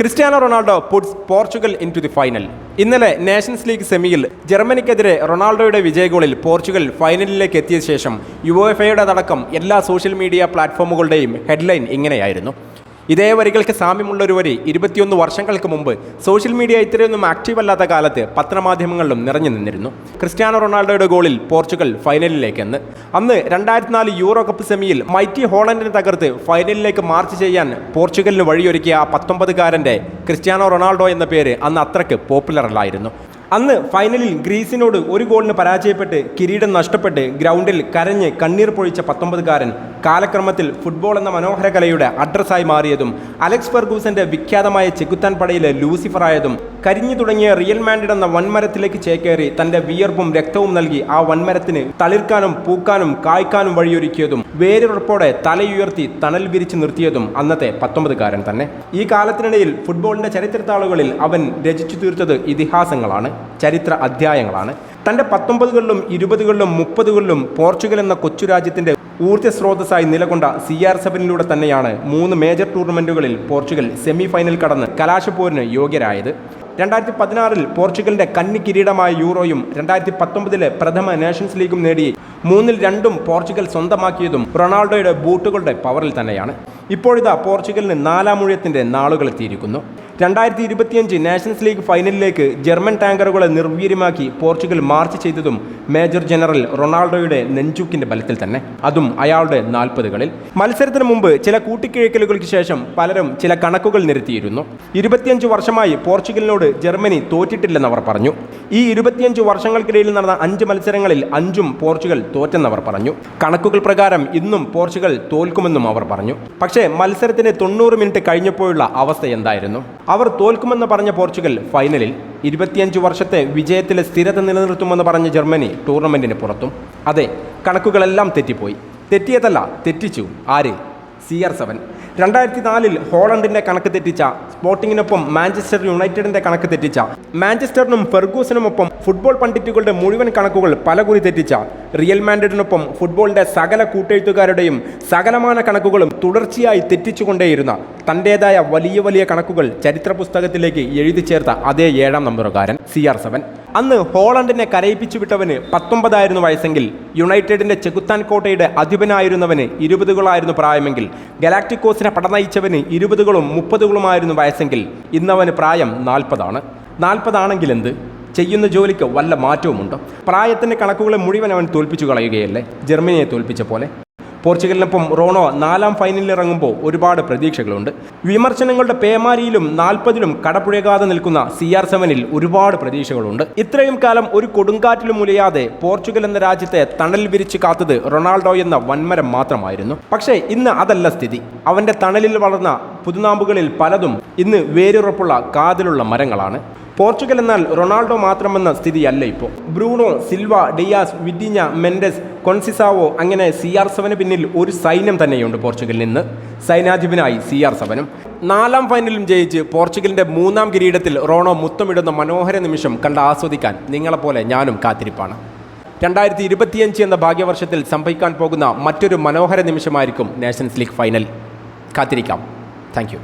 Cristiano Ronaldo puts Portugal into the final ഇന്നലെ Nations league സെമിയിൽ ജർമ്മനിക്കെതിരെ റൊണാൾഡോയുടെ വിജയഗോളിൽ പോർച്ചുഗൽ ഫൈനലിലേക്ക് എത്തിയ ശേഷം യു എഫ് എയുടെ അടക്കം എല്ലാ സോഷ്യൽ മീഡിയ പ്ലാറ്റ്ഫോമുകളുടെയും ഹെഡ്ലൈൻ ഇങ്ങനെയായിരുന്നു. ഇതേ വരികൾക്ക് സാമ്യമുള്ള ഒരു വരി ഇരുപത്തിയൊന്ന് വർഷങ്ങൾക്ക് മുമ്പ് സോഷ്യൽ മീഡിയ ഇത്രയൊന്നും ആക്റ്റീവ് അല്ലാത്ത കാലത്ത് പത്രമാധ്യമങ്ങളിലും നിറഞ്ഞു നിന്നിരുന്നു. ക്രിസ്ത്യാനോ റൊണാൾഡോയുടെ ഗോളിൽ പോർച്ചുഗൽ ഫൈനലിലേക്കെന്ന് അന്ന്. രണ്ടായിരത്തി നാല് യൂറോ കപ്പ് സെമിയിൽ മൈറ്റി ഹോളണ്ടിനെ തകർത്ത് ഫൈനലിലേക്ക് മാർച്ച് ചെയ്യാൻ പോർച്ചുഗലിന് വഴിയൊരുക്കിയ ആ പത്തൊമ്പതുകാരന്റെ ക്രിസ്ത്യാനോ റൊണാൾഡോ എന്ന പേര് അന്ന് അത്രയ്ക്ക് പോപ്പുലർ അല്ലായിരുന്നു അന്ന് ഫൈനലിൽ ഗ്രീസിനോട് ഒരു ഗോളിന് പരാജയപ്പെട്ട് കിരീടം നഷ്ടപ്പെട്ട് ഗ്രൗണ്ടിൽ കരഞ്ഞ് കണ്ണീർ പൊഴിച്ച പത്തൊമ്പതുകാരൻ കാലക്രമത്തിൽ ഫുട്ബോൾ എന്ന മനോഹര കലയുടെ അഡ്രസ്സായി മാറിയതും അലക്സ് ഫെർഗൂസന്റെ വിഖ്യാതമായ ചെകുത്താൻ പടയിലെ ലൂസിഫർ ആയതും കരിഞ്ഞു തുടങ്ങിയ റിയൽ മാൻഡിഡ് എന്ന വൻമരത്തിലേക്ക് ചേക്കേറി തന്റെ വിയർപ്പും രക്തവും നൽകി ആ വൻമരത്തിന് തളിർക്കാനും പൂക്കാനും കായ്ക്കാനും വഴിയൊരുക്കിയതും വേരുറപ്പോടെ തലയുയർത്തി തണൽ വിരിച്ചു നിർത്തിയതും അന്നത്തെ പത്തൊമ്പതുകാരൻ തന്നെ. ഈ കാലത്തിനിടയിൽ ഫുട്ബോളിന്റെ ചരിത്രത്താളുകളിൽ അവൻ രചിച്ചു തീർത്തത് ഇതിഹാസങ്ങളാണ് ചരിത്ര അധ്യായങ്ങളാണ്. തന്റെ പത്തൊമ്പതുകളിലും ഇരുപതുകളിലും മുപ്പതുകളിലും പോർച്ചുഗൽ എന്ന കൊച്ചു രാജ്യത്തിന്റെ ഊർജ സ്രോതസ്സായി നിലകൊണ്ട സി ആർ സെവനിലൂടെ തന്നെയാണ് മൂന്ന് മേജർ ടൂർണമെന്റുകളിൽ പോർച്ചുഗൽ സെമി ഫൈനൽ കടന്ന് കലാശപ്പോരിന് യോഗ്യരായത്. രണ്ടായിരത്തി പതിനാറിൽ പോർച്ചുഗലിന്റെ കന്നി കിരീടമായ യൂറോയും രണ്ടായിരത്തി പത്തൊമ്പതിലെ പ്രഥമ നേഷൻസ് ലീഗും നേടി മൂന്നിൽ രണ്ടും പോർച്ചുഗൽ സ്വന്തമാക്കിയതും റൊണാൾഡോയുടെ ബൂട്ടുകളുടെ പവറിൽ തന്നെയാണ്. ഇപ്പോഴിതാ പോർച്ചുഗലിന് നാലാം മൂഴത്തിന്റെ നാളുകൾ എത്തിയിരിക്കുന്നു രണ്ടായിരത്തി ഇരുപത്തിയഞ്ച് നാഷൻസ് ലീഗ് ഫൈനലിലേക്ക് ജർമ്മൻ ടാങ്കറുകളെ നിർവീര്യമാക്കി പോർച്ചുഗൽ മാർച്ച് ചെയ്തതും മേജർ ജനറൽ റൊണാൾഡോയുടെ നെഞ്ചൂക്കിന്റെ ബലത്തിൽ തന്നെ. അതും അയാളുടെ നാൽപ്പതുകളിൽ. മത്സരത്തിന് മുമ്പ് ചില കൂട്ടിക്കിഴക്കലുകൾക്ക് ശേഷം പലരും ചില കണക്കുകൾ നിരത്തിയിരുന്നു. ഇരുപത്തിയഞ്ച് വർഷമായി പോർച്ചുഗലിനോട് ജർമ്മനി തോറ്റിട്ടില്ലെന്ന് അവർ പറഞ്ഞു. ഈ ഇരുപത്തിയഞ്ച് വർഷങ്ങൾക്കിടയിൽ നടന്ന അഞ്ച് മത്സരങ്ങളിൽ അഞ്ചും പോർച്ചുഗൽ തോറ്റെന്നവർ പറഞ്ഞു. കണക്കുകൾ പ്രകാരം ഇന്നും പോർച്ചുഗൽ തോൽക്കുമെന്നും അവർ പറഞ്ഞു. പക്ഷേ മത്സരത്തിന് തൊണ്ണൂറ് മിനിറ്റ് കഴിഞ്ഞപ്പോഴുള്ള അവസ്ഥ എന്തായിരുന്നു? അവർ തോൽക്കുമെന്ന് പറഞ്ഞ പോർച്ചുഗൽ ഫൈനലിൽ ഇരുപത്തിയഞ്ച് വർഷത്തെ വിജയത്തിലെ സ്ഥിരത നിലനിർത്തുമെന്ന് പറഞ്ഞ ജർമ്മനി ടൂർണമെന്റിന് പുറത്തും. അതെ കണക്കുകളെല്ലാം തെറ്റിപ്പോയി. തെറ്റിയതല്ല തെറ്റിച്ചു. ആര്? C R seven. രണ്ടായിരത്തി നാലിൽ ഹോളണ്ടിന്റെ കണക്ക് തെറ്റിച്ച സ്പോർട്ടിങ്ങിനൊപ്പം മാഞ്ചസ്റ്റർ യുണൈറ്റഡിന്റെ കണക്ക് തെറ്റിച്ച മാഞ്ചസ്റ്ററിനും ഫെർഗൂസിനുമൊപ്പം ഫുട്ബോൾ പണ്ഡിറ്റുകളുടെ മുഴുവൻ കണക്കുകൾ പലകുറി തെറ്റിച്ച റിയൽ മാൻഡ്രിഡിനൊപ്പം ഫുട്ബോളിന്റെ സകല കൂട്ടെഴുത്തുകാരുടെയും സകലമാന കണക്കുകളും തുടർച്ചയായി തെറ്റിച്ചുകൊണ്ടേയിരുന്ന തന്റേതായ വലിയ വലിയ കണക്കുകൾ ചരിത്ര പുസ്തകത്തിലേക്ക് എഴുതി ചേർത്ത അതേ ഏഴാം നമ്പറുകാരൻ സി ആർ സെവൻ. അന്ന് ഹോളണ്ടിനെ കരയിപ്പിച്ചു വിട്ടവന് പത്തൊമ്പതായിരുന്നു വയസ്സെങ്കിൽ യുണൈറ്റഡിന്റെ ചെകുത്താൻ കോട്ടയുടെ അധിപനായിരുന്നവന് ഇരുപതുകളായിരുന്നു പ്രായമെങ്കിൽ ഗലാക്ടിക്കോസിനെ പടനയിച്ചവന് ഇരുപതുകളും മുപ്പതുകളുമായിരുന്നു വയസ്സെങ്കിൽ ഇന്നവന് പ്രായം നാൽപ്പതാണ്. നാൽപ്പതാണെങ്കിൽ എന്ത്? ചെയ്യുന്ന ജോലിക്ക് വല്ല മാറ്റവുമുണ്ടോ? പ്രായത്തിന്റെ കണക്കുകളെ മുഴുവൻ അവൻ തോൽപ്പിച്ചു കളയുകയല്ലേ? ജർമ്മനിയെ തോൽപ്പിച്ച പോലെ. പോർച്ചുഗലിനൊപ്പം റോണോ നാലാം ഫൈനലിൽ ഇറങ്ങുമ്പോൾ ഒരുപാട് പ്രതീക്ഷകളുണ്ട്. വിമർശനങ്ങളുടെ പേമാരിയിലും നാൽപ്പതിലും കടപുഴകാതെ നിൽക്കുന്ന സി ആർ സെവനിൽ ഒരുപാട് പ്രതീക്ഷകളുണ്ട്. ഇത്രയും കാലം ഒരു കൊടുങ്കാറ്റിലും മുലയാതെ പോർച്ചുഗൽ എന്ന രാജ്യത്തെ തണൽ വിരിച്ച് കാത്തത് റൊണാൾഡോ എന്ന വൻമരം മാത്രമായിരുന്നു. പക്ഷേ ഇന്ന് അതല്ല സ്ഥിതി. അവന്റെ തണലിൽ വളർന്ന പുതുനാമ്പുകളിൽ പലതും ഇന്ന് വേരുറപ്പുള്ള കാതിലുള്ള മരങ്ങളാണ്. പോർച്ചുഗൽ എന്നാൽ റൊണാൾഡോ മാത്രമെന്ന സ്ഥിതിയല്ല ഇപ്പോൾ Bruno Silva Dias Vitinha Mendes Conceicao അങ്ങനെ സി ആർ സെവന് പിന്നിൽ ഒരു സൈന്യം തന്നെയുണ്ട് പോർച്ചുഗലിൽ നിന്ന്. സൈനാധിപനായി സി ആർ സെവനും നാലാം ഫൈനലും ജയിച്ച് പോർച്ചുഗലിന്റെ മൂന്നാം കിരീടത്തിൽ റോണോ മുത്തമിടുന്ന മനോഹര നിമിഷം കണ്ട് ആസ്വദിക്കാൻ നിങ്ങളെപ്പോലെ ഞാനും കാത്തിരിപ്പാണ്. രണ്ടായിരത്തി ഇരുപത്തിയഞ്ച് എന്ന ഭാഗ്യവർഷത്തിൽ സംഭവിക്കാൻ പോകുന്ന മറ്റൊരു മനോഹര നിമിഷമായിരിക്കും നാഷൻസ് ലീഗ് ഫൈനൽ കാത്തിരിക്കാം. താങ്ക്